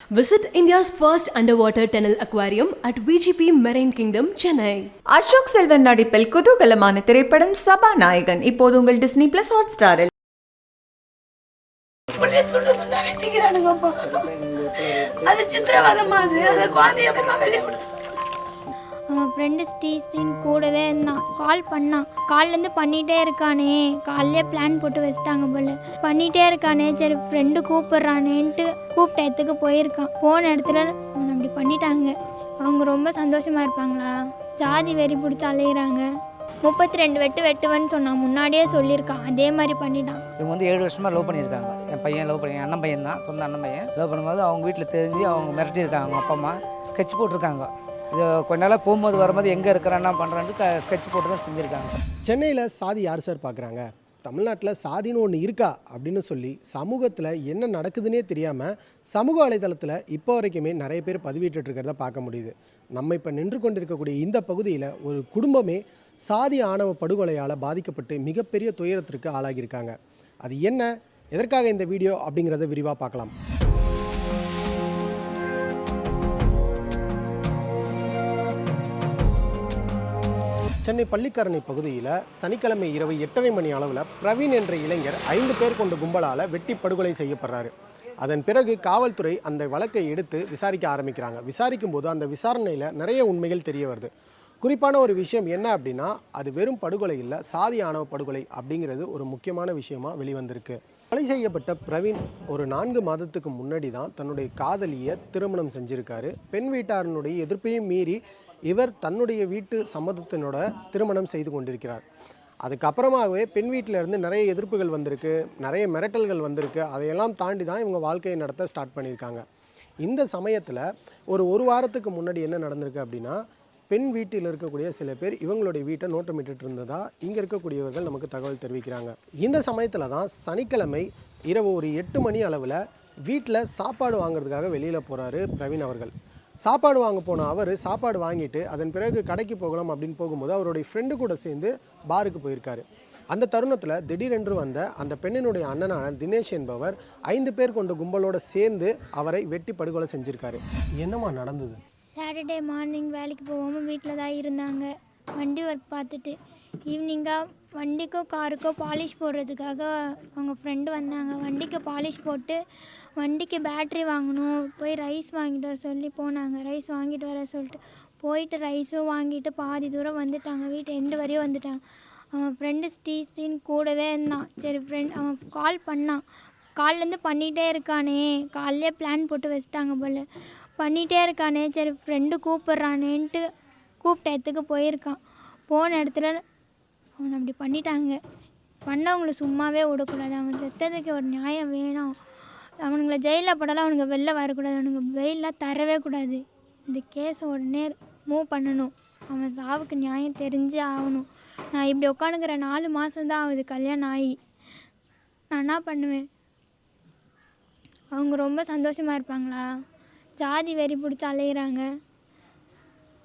Visit India's first underwater tunnel aquarium at VGP Marine Kingdom, Chennai. Ashok Selvan நடிப்பில் குதூகலமான திரைப்படம் சபாநாயகன் இப்போது உங்கள் டிஸ்னி பிளஸ் ஹாட் ஸ்டாரில் புள்ளைய துண்டு துண்டா வெட்டிக்கிறானுங்கப்பா அது சித்திரவதமா அது குழந்தைய எப்பமா வெளியே விட. அவன் ஃப்ரெண்டு ஸ்ரீ ஸ்ரீன் கூடவே இருந்தான். கால் பண்ணான். கால்லேருந்து பண்ணிகிட்டே இருக்கானே. காலையிலே பிளான் போட்டு வச்சுட்டாங்க போல. பண்ணிகிட்டே இருக்கானே. சரி ஃப்ரெண்டு கூப்பிட்றானேன்ட்டு கூப்பிட்ட இடத்துக்கு போயிருக்கான். போன இடத்துல அவனை அப்படி பண்ணிட்டாங்க. அவங்க ரொம்ப சந்தோஷமாக இருப்பாங்களா? ஜாதி வெறி பிடிச்சி அலையிறாங்க. முப்பத்தி ரெண்டு வெட்டு வெட்டுவேன்னு சொன்னான் முன்னாடியே சொல்லியிருக்கான். அதே மாதிரி பண்ணிட்டான். இவங்க வந்து ஏழு வருஷமாக லவ் பண்ணியிருக்காங்க. என் பையன் லவ் பண்ணி என் அண்ணன் பையன் தான் சொந்த அண்ணன் பையன். லவ் பண்ணும்போது அவங்க வீட்டில் தெரிஞ்சு அவங்க மிரட்டியிருக்காங்க. அவங்க அப்பா அம்மா ஸ்கெட்ச் போட்டிருக்காங்க. இது கொஞ்ச நாளாக போகும்போது வரும்போது எங்கே இருக்கிறான் என்ன பண்ணுறான்ட்டு ஸ்கெட்ச் போட்டு தான் செஞ்சுருக்காங்க. சென்னையில் சாதி யார் சார் பார்க்குறாங்க தமிழ்நாட்டில் சாதின்னு ஒன்று இருக்கா அப்படின்னு சொல்லி சமூகத்தில் என்ன நடக்குதுன்னே தெரியாமல் சமூக வலைதளத்தில் இப்போ வரைக்குமே நிறைய பேர் பதிவிட்டுட்டு பார்க்க முடியுது. நம்ம இப்போ நின்று கொண்டிருக்கக்கூடிய இந்த பகுதியில் ஒரு குடும்பமே சாதி ஆணவ படுகொலையால் பாதிக்கப்பட்டு மிகப்பெரிய துயரத்திற்கு ஆளாகியிருக்காங்க. அது என்ன? எதற்காக இந்த வீடியோ அப்படிங்கிறத விரிவாக பார்க்கலாம். சென்னை பள்ளிக்கரணை பகுதியில் சனிக்கிழமை இரவு எட்டரை மணி அளவில் பிரவீன் என்ற இளைஞர் ஐந்து பேர் கொண்ட கும்பலால் வெட்டி படுகொலை செய்யப்படுறாரு. அதன் பிறகு காவல்துறை அந்த வழக்கை எடுத்து விசாரிக்க ஆரம்பிக்கிறாங்க. விசாரிக்கும் போது அந்த விசாரணையில் நிறைய உண்மைகள் தெரிய வருது. குறிப்பான ஒரு விஷயம் என்ன அப்படின்னா அது வெறும் படுகொலை இல்லை சாதி ஆணவ படுகொலை அப்படிங்கிறது ஒரு முக்கியமான விஷயமா வெளிவந்திருக்கு. கொலை செய்யப்பட்ட பிரவீன் ஒரு நான்கு மாதத்துக்கு முன்னாடி தான் தன்னுடைய காதலியை திருமணம் செஞ்சிருக்காரு. பெண் வீட்டாரனுடைய எதிர்ப்பையும் மீறி இவர் தன்னுடைய வீட்டு சம்மதத்தினோட திருமணம் செய்து கொண்டிருக்கிறார். அதுக்கப்புறமாகவே பெண் வீட்டிலேருந்து நிறைய எதிர்ப்புகள் வந்திருக்கு நிறைய மிரட்டல்கள் வந்திருக்கு. அதையெல்லாம் தாண்டி தான் இவங்க வாழ்க்கையை நடத்த ஸ்டார்ட் பண்ணியிருக்காங்க. இந்த சமயத்தில் ஒரு ஒரு வாரத்துக்கு முன்னாடி என்ன நடந்திருக்கு அப்படின்னா பெண் வீட்டில் இருக்கக்கூடிய சில பேர் இவங்களுடைய வீட்டை நோட்டமிட்டு இருந்ததா இங்கே இருக்கக்கூடியவர்கள் நமக்கு தகவல் தெரிவிக்கிறாங்க. இந்த சமயத்தில் தான் சனிக்கிழமை இரவு ஒரு எட்டு மணி அளவில் வீட்டில் சாப்பாடு வாங்குறதுக்காக வெளியில் போகிறாரு பிரவீன் அவர்கள். சாப்பாடு வாங்க போன அவர் சாப்பாடு வாங்கிட்டு அதன் பிறகு கடைக்கு போகலாம் அப்படின்னு போகும்போது அவருடைய ஃப்ரெண்டு கூட சேர்ந்து பாருக்கு போயிருக்காரு. அந்த தருணத்தில் திடீரென்று வந்த அந்த பெண்ணினுடைய அண்ணனான தினேஷ் என்பவர் ஐந்து பேர் கொண்ட கும்பலோட சேர்ந்து அவரை வெட்டி படுகொலை செஞ்சிருக்காரு. என்னம்மா நடந்தது? சாட்டர்டே மார்னிங் வேலைக்கு போகாமல் வீட்டில் தான் இருந்தாங்க. வண்டி ஒர்க் பார்த்துட்டு ஈவினிங்காக வண்டிக்கோ காருக்கோ பாலிஷ் போடுறதுக்காக அவங்க ஃப்ரெண்டு வந்தாங்க. வண்டிக்கு பாலிஷ் போட்டு வண்டிக்கு பேட்ரி வாங்கணும் போய் ரைஸ் வாங்கிட்டு வர சொல்லி போனாங்க. ரைஸ் வாங்கிட்டு வர சொல்லிட்டு போயிட்டு ரைஸும் வாங்கிட்டு பாதி தூரம் வந்துட்டாங்க. வீட்டு எண்டு வரையும் வந்துட்டாங்க. அவன் ஃப்ரெண்டு ஸ்ரீ ஸ்டீன்னு கூடவே இருந்தான். சரி ஃப்ரெண்ட் அவன் கால் பண்ணான். கால்லேருந்து பண்ணிகிட்டே இருக்கானே. காலையிலே பிளான் போட்டு வச்சுட்டாங்க போல். பண்ணிகிட்டே இருக்கானே. சரி ஃப்ரெண்டு கூப்பிட்றானேன்ட்டு கூப்பிட்ட இடத்துக்கு போயிருக்கான். போன இடத்துல அவனை அப்படி பண்ணிட்டாங்க. பண்ணவங்களை சும்மாவே விடக்கூடாது. அவன் செத்ததுக்கு ஒரு நியாயம் வேணும். அவனுங்களை ஜெயிலில் போட்டாலும் அவனுங்க வெளில வரக்கூடாது. அவனுங்க வெயிலெலாம் தரவே கூடாது. இந்த கேஸை உடனே மூவ் பண்ணணும். அவன் சாவுக்கு நியாயம் தெரிஞ்சே ஆகணும். நான் இப்படி உட்காந்துக்கிற நாலு மாதம்தான் ஆகுது. கல்யாணம் ஆகி. நான் என்ன பண்ணுவேன்? அவங்க ரொம்ப சந்தோஷமாக இருப்பாங்களா? ஜாதி வெறி பிடிச்சி அலையிறாங்க.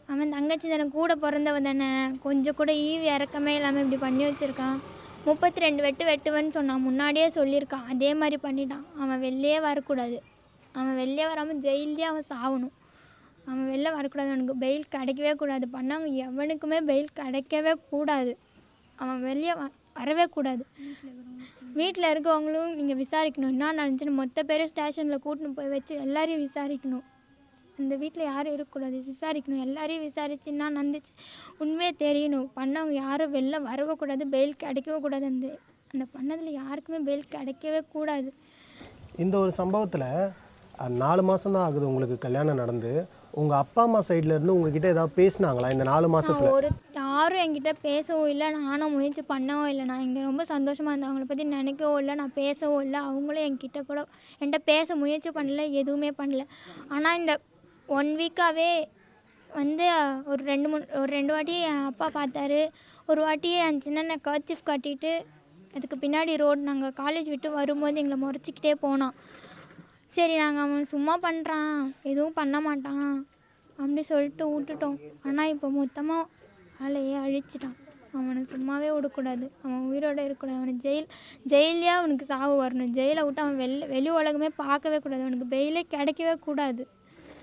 அவன் தங்கச்சி தானே கூட பிறந்தவ தானே கொஞ்சம் கூட ஈவி இறக்கமே இல்லாமல் இப்படி பண்ணி வச்சுருக்கான். முப்பத்தி ரெண்டு வெட்டு வெட்டுவேன்னு சொன்னான். முன்னாடியே சொல்லியிருக்கான். அதே மாதிரி பண்ணிட்டான். அவன் வெளிலே வரக்கூடாது. அவன் வெளியே வராமல் ஜெயிலே அவன் சாகணும் அவன் வெளில வரக்கூடாது. அவனுக்கு பெயில் கிடைக்கவே கூடாது. பண்ணவங்க எவனுக்குமே பெயில் கிடைக்கவே கூடாது. அவன் வெளியே வ வரவே கூடாது. வீட்டில் இருக்கவங்களும் நீங்கள் விசாரிக்கணும். என்ன நடந்துச்சுன்னு மொத்த பேரும் ஸ்டேஷனில் கூட்டின்னு போய் வச்சு எல்லாரையும் விசாரிக்கணும். அந்த வீட்டில் யாரும் இருக்கக்கூடாது. விசாரிக்கணும். எல்லாரையும் விசாரிச்சு என்ன நடந்துச்சு உண்மையே தெரியணும். பண்ணவங்க யாரும் வெளில வரவே கூடாது பெயில் கிடைக்கவே கூடாது. அந்த அந்த பண்ணதில் யாருக்குமே பெயில் கிடைக்கவே கூடாது. இந்த ஒரு சம்பவத்தில் நாலு மாதம் தான் ஆகுது உங்களுக்கு கல்யாணம் நடந்து. உங்கள் அப்பா அம்மா சைடுல இருந்து உங்ககிட்ட ஏதாவது பேசுனாங்களா இந்த நாலு மாசத்துல? நான் ஒரு யாரும் என்கிட்ட பேசவும் இல்லை. நானும் முயற்சி பண்ணவும் இல்லை. நான் இங்கே ரொம்ப சந்தோஷமாக இருந்தேன். அவங்கள பற்றி நினைக்கவும் இல்லை. நான் பேசவும் இல்லை. அவங்களும் என்கிட்ட கூட என்கிட்ட பேச முயற்சி பண்ணல. எதுவுமே பண்ணல. ஆனால் இந்த ஒன் வீக்காகவே வந்து ஒரு ரெண்டு மூணு ஒரு ரெண்டு வாட்டி என் அப்பா பார்த்தாரு. ஒரு வாட்டி என் சின்ன கர்ச்சிஃப் கட்டிட்டு அதுக்கு பின்னாடி ரோடு நாங்கள் காலேஜ் விட்டு வரும்போது எங்களை முறைச்சிக்கிட்டே போனான். சரி நாங்கள் அவன் சும்மா பண்ணுறான் எதுவும் பண்ண மாட்டான். அப்படி சொல்லிட்டு விட்டுட்டோம். ஆனால் இப்போ மொத்தமாக ஆளையே அழிச்சிட்டான். அவனை சும்மாவே விடக்கூடாது. அவன் உயிரோட இருக்கக்கூடாது. அவனுக்கு ஜெயில் ஜெயிலே அவனுக்கு சாவு வரணும். ஜெயிலை விட்டு அவன் வெளி வெளி உலகமே பார்க்கவே கூடாது. அவனுக்கு பெயிலே கிடைக்கவே கூடாது.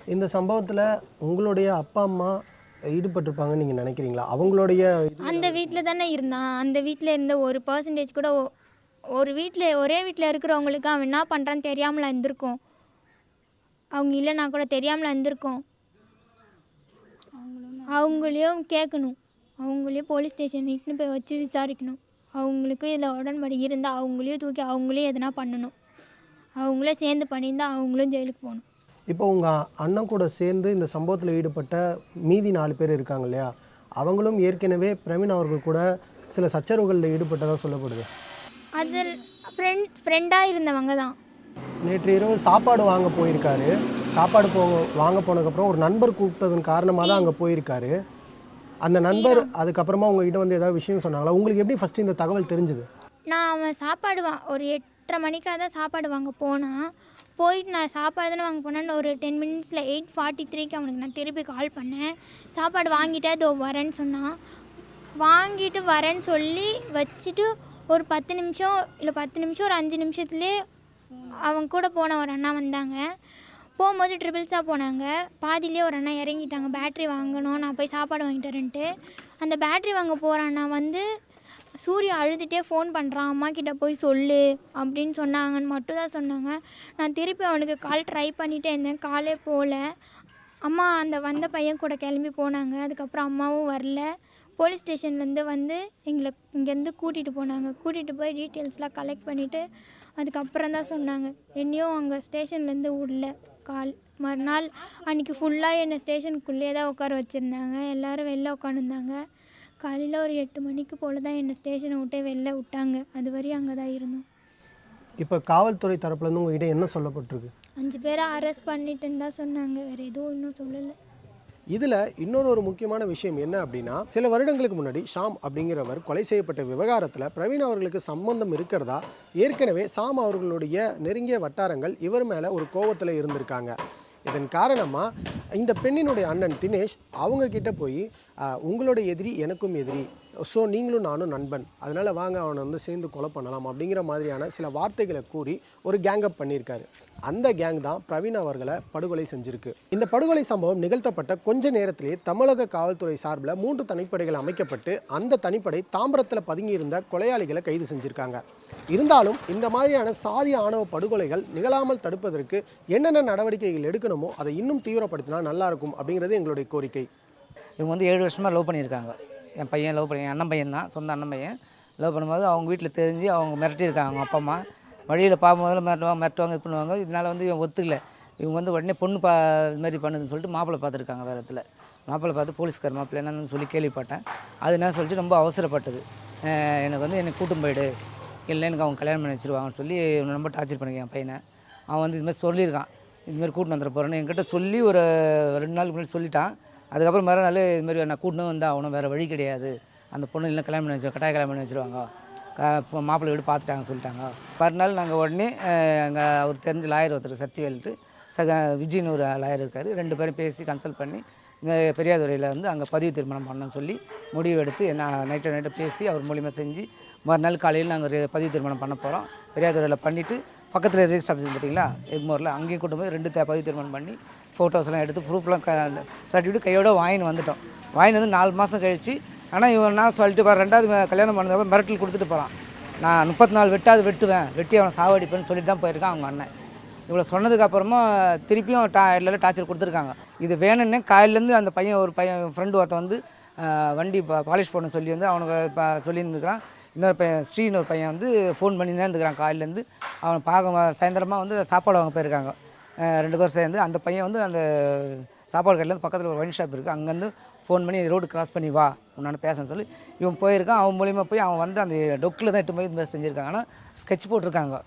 இந்த சம்பவத்தில் உங்களுடைய அப்பா அம்மா ஈடுபட்டிருப்பாங்கன்னு நீங்கள் நினைக்கிறீங்களா? அவங்களுடைய அந்த வீட்டில் தானே இருந்தான். அந்த வீட்டில் இருந்த ஒரு பர்சன்டேஜ் கூட ஒ- ஒரு வீட்டில் ஒரே வீட்டில் இருக்கிறவங்களுக்கு அவன் என்ன பண்ணுறான்னு தெரியாமல் இருந்திருக்கும். அவங்க இல்லைனா கூட தெரியாமல் இருந்திருக்கும். அவங்களையும் கேட்கணும். அவங்களையும் போலீஸ் ஸ்டேஷன் இட்டுன்னு போய் வச்சு விசாரிக்கணும். அவங்களுக்கும் இதில் உடன்படி இருந்தால் அவங்களையும் தூக்கி அவங்களையும் எதனா பண்ணணும். அவங்களே சேர்ந்து பண்ணியிருந்தா அவங்களும் ஜெயிலுக்கு போகணும். இப்போ உங்கள் அண்ணன் கூட சேர்ந்து இந்த சம்பவத்தில் ஈடுபட்ட மீதி நாலு பேர் இருக்காங்க இல்லையா? அவங்களும் ஏற்கனவே பிரவீன் அவர்கள் கூட சில சச்சரவுகளில் ஈடுபட்டதாக சொல்லப்படுது. அதில் ஃப்ரெண்ட் ஃப்ரெண்டாக இருந்தவங்க தான். நேற்று இரவு சாப்பாடு வாங்க போயிருக்காரு. சாப்பாடு போ வாங்க போனதுக்கப்புறம் ஒரு நண்பர் கூப்பிட்டதன் காரணமாக தான் அங்கே போயிருக்காரு. அந்த நண்பர் அதுக்கப்புறமா உங்ககிட்ட வந்து ஏதாவது விஷயம் சொன்னாங்களா? உங்களுக்கு எப்படி ஃபஸ்ட்டு இந்த தகவல் தெரிஞ்சுது? நான் அவன் சாப்பாடு வா ஒரு எட்டரை மணிக்காக தான் சாப்பாடு வாங்க போனான். போயிட்டு நான் சாப்பாடு தானே வாங்க போனேன்னு ஒரு டென் மினிட்ஸில் எயிட் ஃபார்ட்டி த்ரீக்கு அவனுக்கு நான் திருப்பி கால் பண்ணேன். சாப்பாடு வாங்கிட்டேன் இதோ வரேன்னு சொன்னான். வாங்கிட்டு வரேன்னு சொல்லி வச்சுட்டு ஒரு பத்து நிமிஷம் இல்லை பத்து நிமிஷம் ஒரு அஞ்சு நிமிஷத்துலேயே அவங்க கூட போன ஒரு அண்ணா வந்தாங்க. போகும்போது ட்ரிபிள்ஸாக போனாங்க. பாதியிலே ஒரு அண்ணா இறங்கிட்டாங்க. பேட்ரி வாங்கணும் நான் போய் சாப்பாடு வாங்கிட்டு வரேன்ட்டு. அந்த பேட்ரி வாங்க போகிற அண்ணா வந்து சூர்யா அழுதுகிட்டே ஃபோன் பண்ணுறான் அம்மா கிட்ட போய் சொல்லு அப்படின்னு சொன்னாங்கன்னு மட்டும் தான் சொன்னாங்க. நான் திருப்பி அவனுக்கு கால் ட்ரை பண்ணிகிட்டே இருந்தேன். காலே போகல அம்மா அந்த வந்த பையன் கூட கிளம்பி போனாங்க. அதுக்கப்புறம் அம்மாவும் வரல. போலீஸ் ஸ்டேஷன்லேருந்து வந்து எங்களை இங்கேருந்து கூட்டிகிட்டு போனாங்க. கூட்டிகிட்டு போய் டீட்டெயில்ஸ்லாம் கலெக்ட் பண்ணிவிட்டு அதுக்கப்புறம் தான் சொன்னாங்க. என்னையும் அங்கே ஸ்டேஷன்லேருந்து விடல. கால் மறுநாள் அன்றைக்கி ஃபுல்லாக என்னை ஸ்டேஷனுக்குள்ளேயே தான் உட்கார வச்சுருந்தாங்க. எல்லோரும் வெளில உட்காந்துருந்தாங்க காலையில் ஒரு எட்டு மணிக்கு போல் தான் என்னை ஸ்டேஷனை விட்டே வெளில விட்டாங்க. அது வரையும் அங்கே தான் இருந்தோம். இப்போ காவல்துறை தரப்புலேருந்து உங்ககிட்ட என்ன சொல்லப்பட்டிருக்கு? அஞ்சு பேரை அரெஸ்ட் பண்ணிட்டுன்னு தான் சொன்னாங்க. வேறு எதுவும் இன்னும் சொல்லலை. இதில் இன்னொரு ஒரு முக்கியமான விஷயம் என்ன அப்படின்னா சில வருடங்களுக்கு முன்னாடி ஷாம் அப்படிங்கிறவர் கொலை செய்யப்பட்ட விவகாரத்தில் பிரவீன் அவர்களுக்கு சம்பந்தம் இருக்கிறதா? ஏற்கனவே சாம் அவர்களுடைய நெருங்கிய வட்டாரங்கள் இவர் மேலே ஒரு கோவத்தில் இருந்திருக்காங்க. இதன் காரணமாக இந்த பெண்ணினுடைய அண்ணன் தினேஷ் அவங்க கிட்ட போய் உங்களோட உங்களுடைய எதிரி எனக்கும் எதிரி. ஸோ நீங்களும் நானும் நண்பன். அதனால் வாங்க அவனை வந்து சேர்ந்து கொலை பண்ணலாம் அப்படிங்கிற மாதிரியான சில வார்த்தைகளை கூறி ஒரு கேங்கப் பண்ணியிருக்காரு. அந்த கேங் தான் பிரவீன் அவர்களை படுகொலை செஞ்சிருக்கு. இந்த படுகொலை சம்பவம் நிகழ்த்தப்பட்ட கொஞ்ச நேரத்திலேயே தமிழக காவல்துறை சார்பில் மூன்று தனிப்படைகள் அமைக்கப்பட்டு அந்த தனிப்படை தாம்பரத்தில் பதுங்கியிருந்த கொலையாளிகளை கைது செஞ்சுருக்காங்க. இருந்தாலும் இந்த மாதிரியான சாதி ஆணவ படுகொலைகள் நிகழாமல் தடுப்பதற்கு என்னென்ன நடவடிக்கைகள் எடுக்கணுமோ அதை இன்னும் தீவிரப்படுத்தினா நல்லா இருக்கும் அப்படிங்கிறது எங்களுடைய கோரிக்கை. இவங்க வந்து ஏழு வருஷமாக லவ் பண்ணியிருக்காங்க. என் பையன் லவ் பண்ணி என் அண்ணன் பையன் தான் சொந்த அண்ணன் பையன். லவ் பண்ணும்போது அவங்க வீட்டில் தெரிஞ்சு அவங்க மிரட்டியிருக்காங்க அவங்க அப்பா அம்மா. வழியில் பார்க்கும்போது மிரட்டுவாங்க மிரட்டுவாங்க இது பண்ணுவாங்க. இதனால் வந்து இவன் ஒத்துக்கல. இவங்க வந்து உடனே பொண்ணு பா இது மாதிரி பண்ணுதுன்னு சொல்லிட்டு மாப்பிள்ளை பார்த்துருக்காங்க வேறு இடத்துல. மாப்பிள்ளை பார்த்து போலீஸ்கார் மாப்பிள்ளை என்னன்னு சொல்லி கேள்விப்பட்டேன். அது என்ன சொல்லிச்சு ரொம்ப அவசரப்பட்டது. எனக்கு வந்து என்னை கூட்டும் போயிடு. இல்லை எனக்கு அவங்க கல்யாணம் பண்ணி வச்சிருவாங்கன்னு சொல்லி ரொம்ப டார்ச்சர் பண்ணிக்க என் பையனை. அவன் வந்து இதுமாதிரி சொல்லியிருக்கான். இதுமாரி கூட்டின்னு வந்துட போகிறேன்னு என்கிட்ட சொல்லி ஒரு ரெண்டு நாளுக்கு முன்னாடி சொல்லிட்டான். அதுக்கப்புறம் மறுநாள் இதுமாரி நான் கூட்டின்னு வந்து அவனும் வேறு வழி கிடையாது. அந்த பொண்ணு இல்லை கல்யாணம் பண்ணி வச்சு கட்டாய கல்யாணம் பண்ணி வச்சுருவாங்க. இப்போ மாப்பிள்ளை வீடு பார்த்துட்டாங்க சொல்லிட்டாங்க. மறுநாள் நாங்கள் உடனே அங்கே அவர் தெரிஞ்ச லாயர் ஒருத்தர் சக்திவேல்ட்டு சக விஜய்னு ஒரு லாயர் இருக்கார். ரெண்டு பேரும் பேசி கன்சல்ட் பண்ணி இந்த பெரியாதுறையில் வந்து அங்கே பதிவு திருமணம் பண்ணணும்னு சொல்லி முடிவு எடுத்து என்ன நைட்டு நைட்டு பேசி அவர் மூலியமாக செஞ்சு மறுநாள் காலையில் நாங்கள் பதிவு திருமணம் பண்ண போகிறோம் பெரியாதுறையில் பண்ணிவிட்டு பக்கத்தில் ரெஜிஸ்டர் ஆஃபீஸ் பார்த்தீங்களா எக்மோரில். அங்கேயும் கூட்டு போய் ரெண்டு பதிவு திருமணம் பண்ணி ஃபோட்டோஸ்லாம் எடுத்து ப்ரூஃப்லாம் க சர்டிஃபிகேட் கையோட வாங்கின்னு வந்துட்டோம். வாங்கிட்டு வந்து நாலு மாதம் கழிச்சு ஆனால் இவன் நான் சொல்லிட்டு பாரு ரெண்டாவது கல்யாணம் பண்ணதுக்கப்புறம் மிரட்டல் கொடுத்துட்டு போகிறான் நான் முப்பத்தி நாலு வெட்டாவது வெட்டுவேன். வெட்டி அவனை சாவடிப்பேன்னு சொல்லிட்டு தான் போயிருக்கான் அவங்க அண்ணன். இவ்வளோ சொன்னதுக்கப்புறமா திருப்பியும் டா இல்லை டார்ச்சர் கொடுத்துருக்காங்க. இது வேணும்னே காலையிலேருந்து அந்த பையன் ஒரு பையன் ஃப்ரெண்டு ஒருத்தன் வந்து வண்டி பாலிஷ் பண்ண சொல்லி வந்து அவனுக்கு இப்போ சொல்லியிருந்துக்கிறான் இன்னொரு பையன் ஸ்ரீன்னு ஒரு பையன் வந்து ஃபோன் பண்ணினே இருந்துக்கிறான் காலையிலேருந்து. அவன் பார்க்க சாயந்தரமாக வந்து சாப்பாடு வாங்க போயிருக்காங்க. ரெண்டு பேரும் சேர்ந்து. அந்த பையன் வந்து அந்த சாப்பாடு கடையிலேருந்து பக்கத்தில் ஒரு ஒயின் ஷாப் இருக்குது அங்கேருந்து ஃபோன் பண்ணி ரோடு கிராஸ் பண்ணி வா. உன்னான்னு பேசன்னு சொல்லி இவன் போயிருக்கான். அவன் மூலியமாக போய் அவன் வந்து அந்த டொக்கில் தான் எட்டு போய் இது மாதிரி செஞ்சுருக்காங்க. ஆனால் ஸ்கெட்ச் போட்டிருக்காங்க.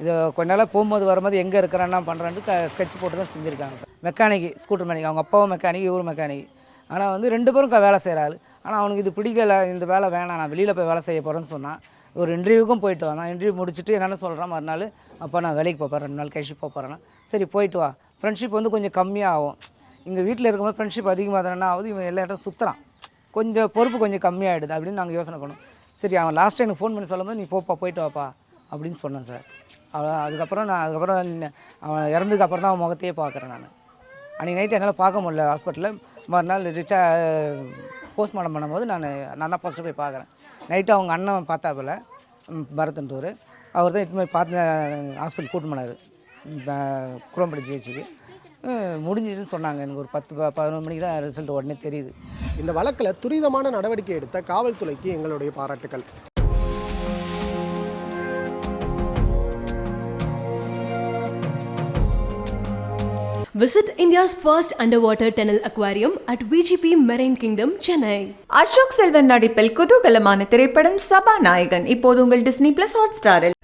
இது கொஞ்ச நாளாக போகும்போது வரும்போது எங்கே இருக்கிறான் என்ன பண்ணுறான்ட்டு ஸ்கெட்ச் போட்டு தான் செஞ்சுருக்காங்க. மெக்கானிக் ஸ்கூட்டர் மெக்கானிக் அவங்க அப்பாவும் மெக்கானிக் இவரும் மெக்கானிக் ஆனால் வந்து ரெண்டு பேரும் வேலை செய்கிறாள் ஆனால் அவனுக்கு இது பிடிக்கல இந்த வேலை வேணாம் நான் வெளியில் போய் வேலை செய்ய போகிறேன்னு சொன்னான் ஒரு இன்டர்வியூக்கும் போயிட்டு வந்தான் இன்டர்வியூ முடிச்சுட்டு என்னென்ன சொல்கிறான் மறுநாள் அப்போ நான் வேலைக்கு போகிறேன் ரெண்டு நாள் கழிச்சு போகிறேன்னா சரி போயிட்டு வா. ஃப்ரெண்ட்ஷிப் வந்து கொஞ்சம் கம்மியாக ஆகும் இங்கே வீட்டில் இருக்கும்போது ஃப்ரெண்ட்ஷிப் அதிகமாக தானே ஆகுது? இவன் எல்லா இடத்தையும் சுற்றுறான் கொஞ்சம் பொறுப்பு கொஞ்சம் கம்மியாகிடுது அப்படின்னு நாங்கள் யோசனை பண்ணோம். சரி அவன் லாஸ்ட் எனக்கு ஃபோன் பண்ணி சொல்லும்போது நீ போப்பா போயிட்டு வாப்பா அப்படின்னு சொன்னேன் சார் அவ அதுக்கப்புறம் நான் அதுக்கப்புறம் அவன் இறந்ததுக்கு அப்புறம் தான் அவன் முகத்தையே பார்க்குறேன் நான். அன்றைக்கி நைட்டு என்னால் பார்க்க முடியல ஹாஸ்பிட்டலில் மறுநாள் ரிச்சா போஸ்ட்மார்ட்டம் பண்ணும்போது நான் நான் தான் ஃபஸ்ட்டு போய் பார்க்குறேன். நைட்டு அவங்க அண்ணன் பார்த்தாப்புல ம், பரத்ன்றவர் அவர் தான் இட்டு போய் பார்த்து ஹாஸ்பிட்டல் கூட்டு போனார். குளம்படி ஜிஹெச்சுக்கு முடிஞ்சிச்சுன்னு சொன்னாங்க. எனக்கு ஒரு பத்து பதினொன்று மணிக்கு தான் ரிசல்ட் உடனே தெரியுது. இந்த வழக்கில் துரிதமான நடவடிக்கை எடுத்த காவல்துறைக்கு எங்களுடைய பாராட்டுக்கள். Visit India's first underwater tunnel aquarium at VGP Marine Kingdom, Chennai. Ashok Selvan நடிப்பில் குதூகலமான திரைப்படம் சபாநாயகன் இப்போது உங்கள் டிஸ்னி பிளஸ் ஹாட் ஸ்டாரில்